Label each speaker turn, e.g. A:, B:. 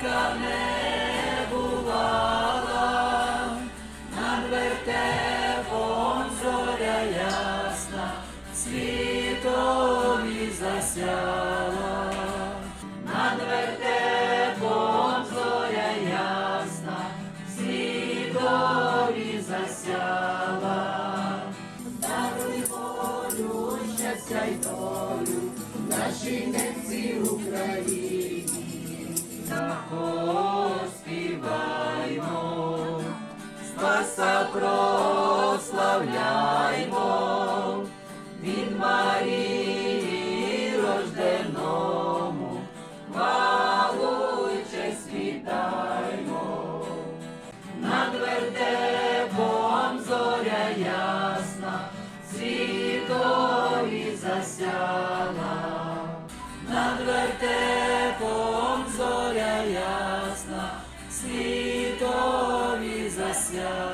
A: така не бувала, над вертепом зоря ясна, світові засяла, над вертепом зоря ясна, світові засяла, даруй волю, щастя й долю, нашій ненці Україні. Спаса прославляймо, від Марії рожденому, хвалу й честь вітаймо. Над вертепом зоря ясна, світові засяла, над вертепом зоря ясна, світові засяла.